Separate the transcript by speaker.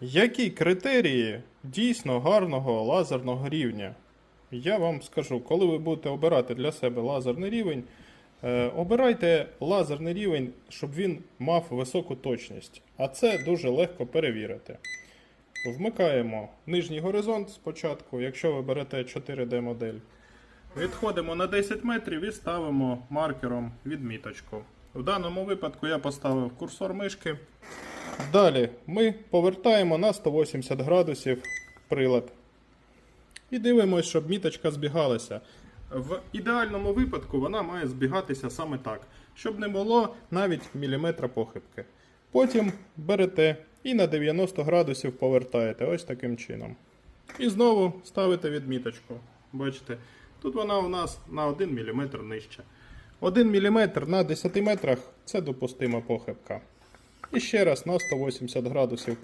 Speaker 1: Які критерії дійсно гарного лазерного рівня? Я вам скажу, коли ви будете обирати для себе лазерний рівень, е, обирайте лазерний рівень, щоб він мав високу точність. А це дуже легко перевірити. Вмикаємо нижній горизонт спочатку, якщо ви берете 4D модель. Відходимо на 10 метрів і ставимо маркером відміточку. В даному випадку я поставив курсор мишки. Далі ми повертаємо на 180 градусів прилад. І дивимося, щоб міточка збігалася. В ідеальному випадку вона має збігатися саме так, щоб не було навіть міліметра похибки. Потім берете і на 90 градусів повертаєте ось таким чином. І знову ставите відміточку. Бачите, тут вона у нас на 1 мм нижче. 1 мм на 10 метрах це допустима похибка. І ще раз на 180 градусів